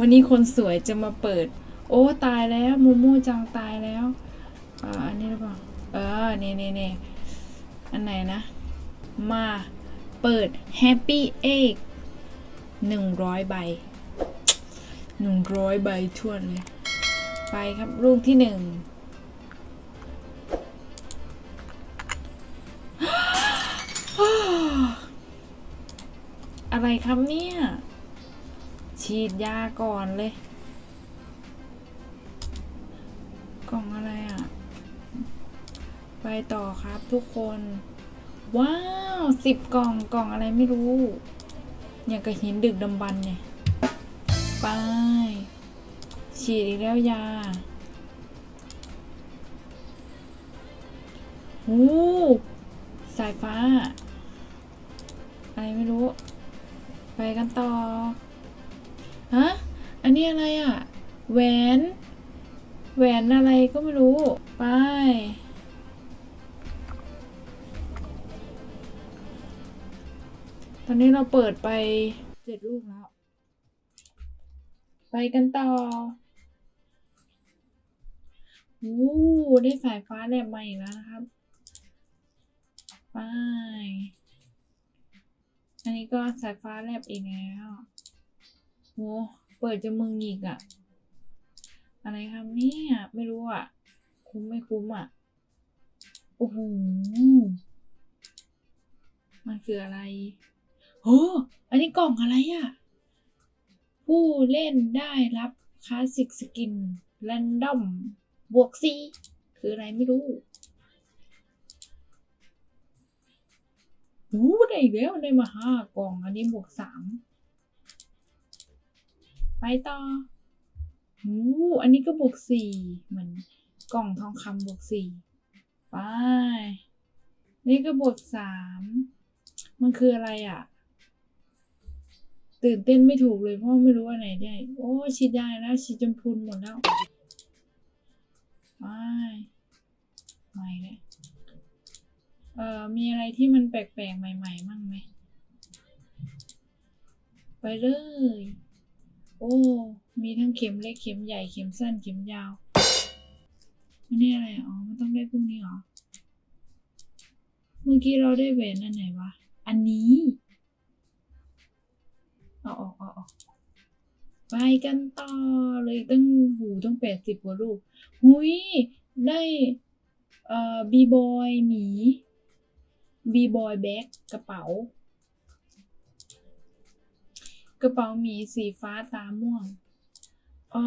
วันนี้คนสวยจะมาเปิด โอ้ตายแล้วมูมูจังตายแล้วอ่าอันนี้หรือเปล่าเออเน่เน่เน่อันไหนนะ มาเปิด Happy Egg หนึ่งร้อยใบหนึ่งร้อยใบทั่วนเลย ไปครับลูกที่หนึ่งอะไรครับเนี่ย ฉีดยาก่อนเลย กล่องอะไรอะ ไปต่อครับทุกคน ว้าวสิบกล่องกล่องอะไรไม่รู้ อย่างกับหินดึกดำบรรเนี่ย ไป ฉีดอีกแล้วยาหูสายฟ้า อะไรไม่รู้ ไปกันต่อ ฮะ อันนี้อะไรอะ แหวน แหวนอะไรก็ไม่รู้ ไป ตอนนี้เราเปิดไปเจ็ดลูกแล้ว ไปกันต่อวู้ได้สายฟ้าแลบมาอีกแล้วนะครับ ไป อันนี้ก็สายฟ้าแลบอีกแล้ว โหเปิดจะมึงอีกอะอะไรครับเนี่ยไม่รู้อะคุ้มไม่คุ้มอะโอ้โหมันคืออะไรโอ้อันนี้กล่องอะไรอะผู้เล่นได้รับคลาสสิกสกินแรนดอมบวกซีคืออะไรไม่รู้หูได้อีกแล้วได้มาห้ากล่อง อันนี้บวกสาม ไปต่อหูอันนี้ก็บวกสี่เหมือนกล่องทองคำบวกสี่ไป นี่ก็บวกสาม มันคืออะไรอะ ตื่นเต้นไม่ถูกเลยเพราะไม่รู้ว่าไหนได้ โอ้ฉีดยาแล้วฉีดจนพรุนหมดแล้วไปไม่เลยเอ่อ มีอะไรที่มันแปลกๆ ใหม่ๆ มั่งไหม ไปเลย โอ้ มีทั้งเข็มเล็กเข็มใหญ่เข็มสั้นเข็มยาวอันนี้อะไร อ๋อ มันต้องได้พวกนี้เหรอ เมื่อกี้เราได้แหวนอันไหนวะ อันนี้เอาออกเอาออกไปกันต่อเลยตั้งหูตั้งแปดสิบกว่าลูก หุยได้เอ่อบีบอยหมีบีบอยแบ็กกระเป๋า กระเป๋าหมีสีฟ้าตาม่วงอ้อ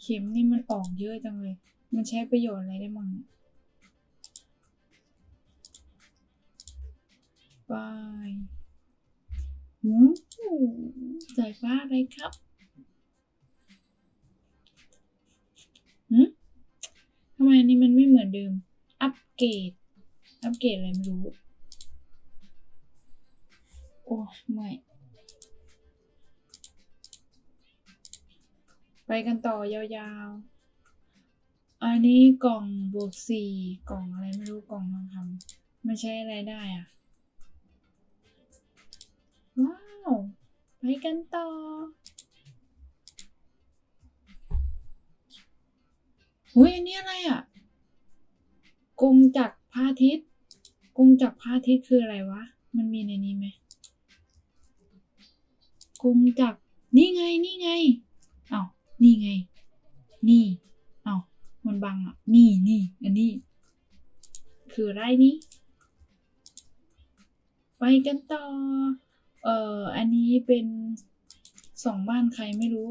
เข็มนี่มันออกเยอะจังเลย มันใช้ประโยชน์อะไรได้มั่งเนี่ยไปหูสายฟ้าอะไรครับหืมทำไมอันนี้มันไม่เหมือนเดิม อัปเกรด อัปเกรดอะไรไม่รู้ โอ้ ไม่ ไปกันต่อยาวๆ อันนี้กล่องบวกสี่กล่องอะไรไม่รู้กล่องทองคำมันใช้อะไรได้อะว้าว ไปกันต่อหุยอันนี้อะไรอะกงจักรพระอาทิตย์กงจักรพระอาทิตย์คืออะไรวะ มันมีในนี้ไหมกงจักรนี่ไงนี่ไงเอ้า นี่ไง นี่เอ้ามันบังอะ นี่นี่อันนี้ คือไรนี่ไปกันต่อ เอ่อ อันนี้เป็นสองบ้านใครไม่รู้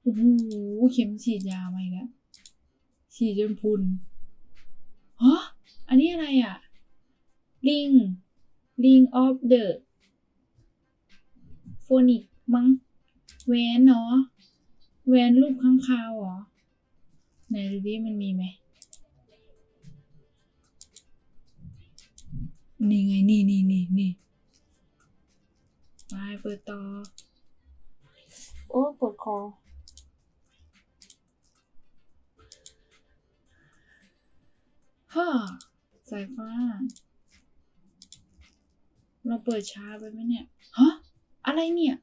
โอ้โห เข็มฉีดยามาอีกแล้วฉีดจนพุนฮะอันนี้อะไรอะ ลิงลิง of the phonic มั้ง แหวนเนาะแหวนรูปข้างคาวเหรอ ไหนดูดิมันมีไหม นี่ไง นี่นี่นี่นี่ไปเปิดต่อ โอ้ปวดคอฮ่าสายฟ้า เราเปิดช้าไปไหมเนี่ย ฮะ อะไรเนี่ย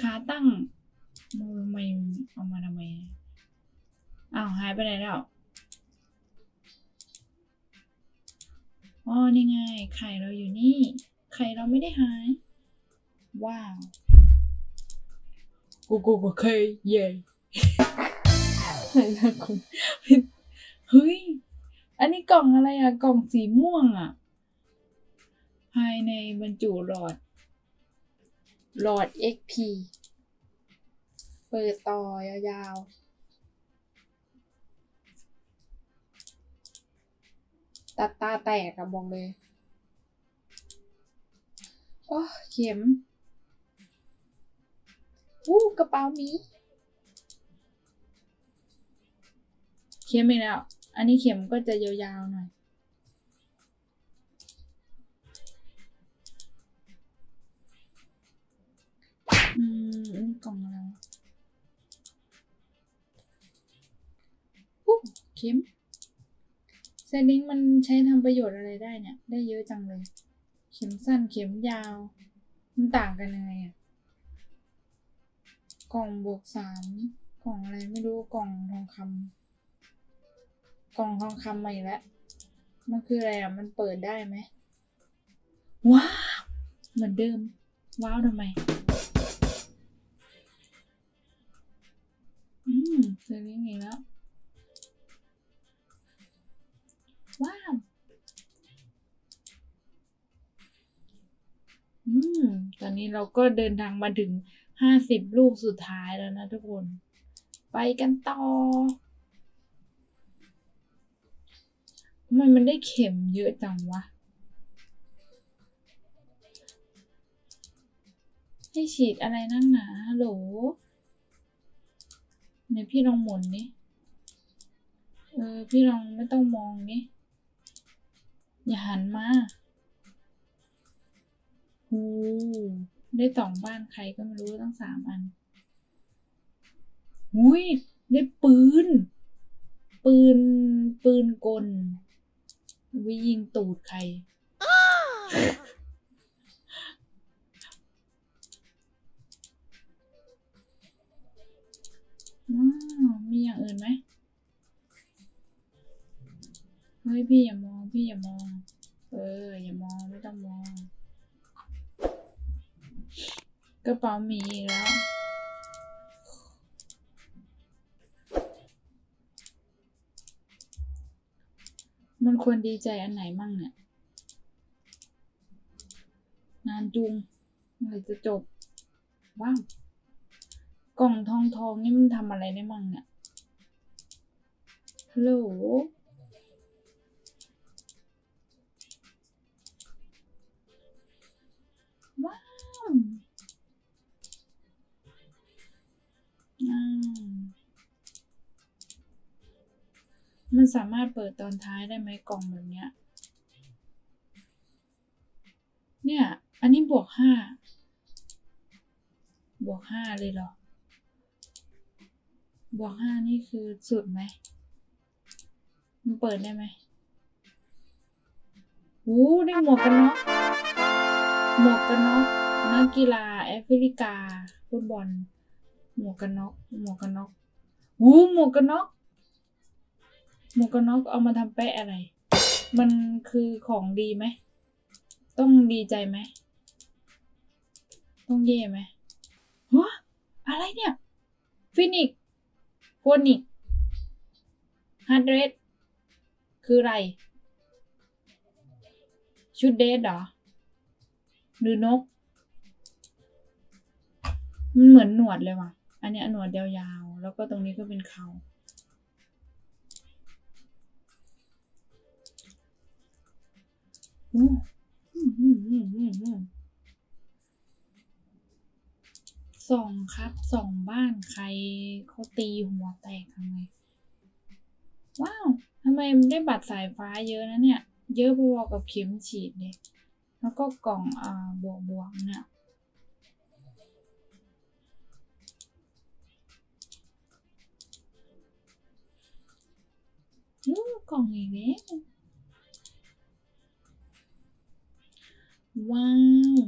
ขาตั้งมือไม่เอามาทำไมอ้าวหายไปไหนแล้วอ๋อนี่ไง ไข่เราอยู่นี่ ไข่เราไม่ได้หาย ว้าว กูกูกูเคยเย่ไข่ละคนเฮ้ย อันนี้กล่องอะไรอะกล่องสีม่วงอะภายในบรรจุหลอด หลอด XP เปิดต่อยาวๆ ตัดตาแตกอะบอกเลย โอ้เข็มอู้กระเป๋ามีเข็มอีกแล้ว อันนี้เข็มก็จะยาวๆหน่อย อู้เข็มเซลิงมันใช้ทำประโยชน์อะไรได้เนี่ย ได้เยอะจังเลย เข็มสั้นเข็มยาว มันต่างกันยังไงอะกล่องบวกสามกล่องอะไรไม่รู้กล่องทองคำกล่องทองคำใหม่แล้วมันคืออะไรอะมันเปิดได้ไหมว้าวเหมือนเดิม ว้าวทำไม อืมเจอนี้ไงแล้ว นี้เราก็เดินทางมาถึงห้าสิบลูกสุดท้ายแล้วนะทุกคน ไปกันต่อทำไมมันได้เข็มเยอะจังวะ ให้ฉีดอะไรนั่งหนาฮัลโหลไหนพี่ลองหมุนนี่เออ พี่ลองไม่ต้องมองนี่อย่าหันมา หู ได้สองบ้านใครก็ไม่รู้ตั้งสามอันหุยได้ปืน ปืน ปืนกลวิยิงตูดใครว้าวมีอย่างอื่นไหม เฮ้ยพี่อย่ามอง พี่อย่ามอง เออ อย่ามองไม่ต้องมอง กระเป๋ามีอีกแล้ว มันควรดีใจอันไหนมั่งเนี่ย นานจุงเมื่อไรจะจบ ว้าว กล่องทองทองนี่มันทำอะไรได้มั่งเนี่ยฮัลโหล มันสามารถเปิดตอนท้ายได้ไหมกล่องแบบเนี้ย เนี่ย อันนี้บวกห้า บวกห้าเลยเหรอ บวกห้านี่คือสุดไหม มันเปิดได้ไหมโอ้ได้หมวกกันน็อก หมวกกันน็อกนักกีฬาแอฟริกา ฟุตบอล หมวกกันน็อกหมวกกันน็อกหูหมวกกันน็อกหมวกกันน็อกเอามาทำแปะอะไร มันคือของดีไหม ต้องดีใจไหม ต้องเย่ไหมฮะอะไรเนี่ย ฟินิกโฟนิกฮาร์ดเรดคืออะไร ชุดเดทเหรอ หรือนก มันเหมือนหนวดเลยว่ะ อันนี้หนวดยาวๆ แล้วก็ตรงนี้ก็เป็นเขาอืมอืมอืมอืมอืมส่องครับส่องบ้านใครเขาตีหัวแตกทำไง ว้าวทำไมมันได้บัตรสายฟ้าเยอะนะเนี่ย เยอะพอๆกับเข็มฉีดเลยแล้วก็กล่องอ่าบวกบวกๆเนี่ย กล่องอีกแล้วว้าว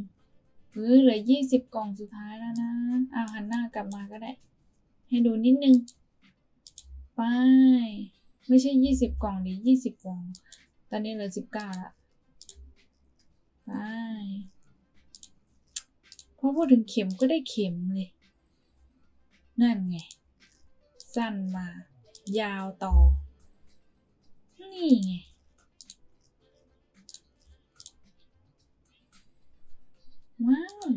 เออเหลือยี่สิบกล่องสุดท้ายแล้วนะเอาหันหน้ากลับมาก็ได้ ให้ดูนิดนึง ไป ไม่ใช่ยี่สิบกล่องดิยี่สิบกล่อง ตอนนี้เหลือสิบเก้าละไปพอพูดถึงเข็มก็ได้เข็มเลย นั่นไง สั้นมา ยาวต่อ นี่ไง ว้าว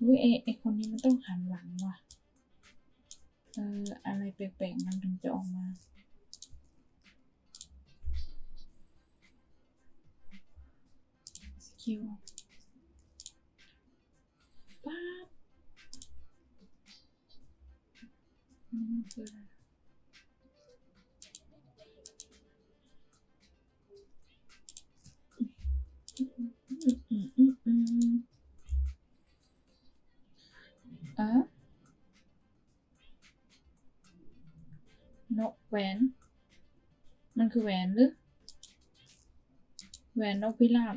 อุ้ยไอไอคนนี้มันต้องหันหลังว่ะ เออ อะไรแปลกๆ มันถึงจะออกมา สกิล อะนกแหวน มันคือแหวนหรือแหวนนกพิราบ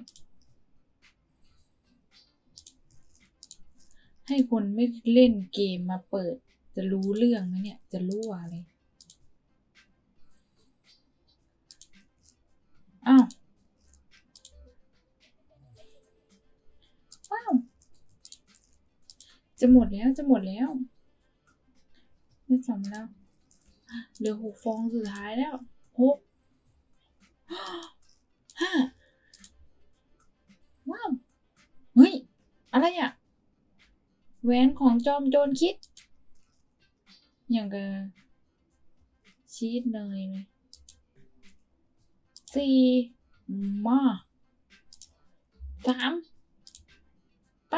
ให้คนไม่เล่นเกมมาเปิด จะรู้เรื่องไหมเนี่ย จะรู้อะไรอ้าว ว้าว จะหมดแล้ว จะหมดแล้วได้สองแล้ว เหลือหกฟองสุดท้ายแล้วหกห้าว้าว เฮ้ย อะไรอะ แหวนของจอมโจรคิด อย่างกับชีสเนยเลยสี่มาสามไป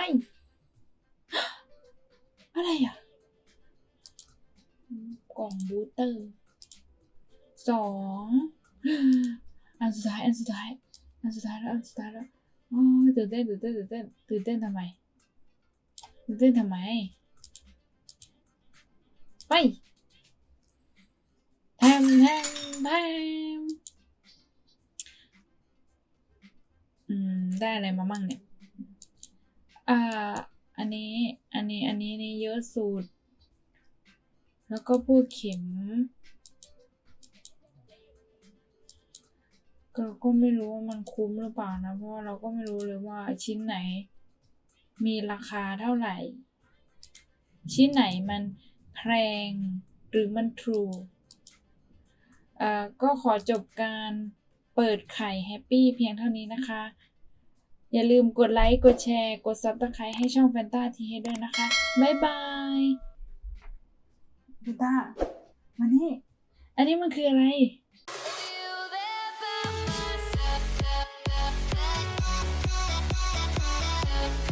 อะไรอะ กล่องบูสเตอร์สองอันสุดท้าย อันสุดท้าย อันสุดท้ายแล้ว อันสุดท้ายแล้วโอ้ตื่นเต้นตื่นเต้นตื่นเต้นตื่นเต้นทำไมตื่นเต้นทำไม ไปแทมแทมแทมอืม ได้อะไรมามั่งเนี่ย อ่า อันนี้ อันนี้ อันนี้นี่เยอะสุด แล้วก็พวกเข็มก็ก็ไม่รู้ว่ามันคุ้มหรือเปล่านะ เพราะว่าเราก็ไม่รู้เลยว่าชิ้นไหน มีราคาเท่าไหร่ ชิ้นไหนมัน แพงหรือมันทรูเอ่อก็ขอจบการเปิดไข่แฮปปี้เพียงเท่านี้นะคะ อย่าลืมกดไลค์ กดแชร์ กดซับสไครต์ให้ช่องแฟนตาทีให้ด้วยนะคะ บ๊ายบายแฟนตามานี่ อันนี้มันคืออะไร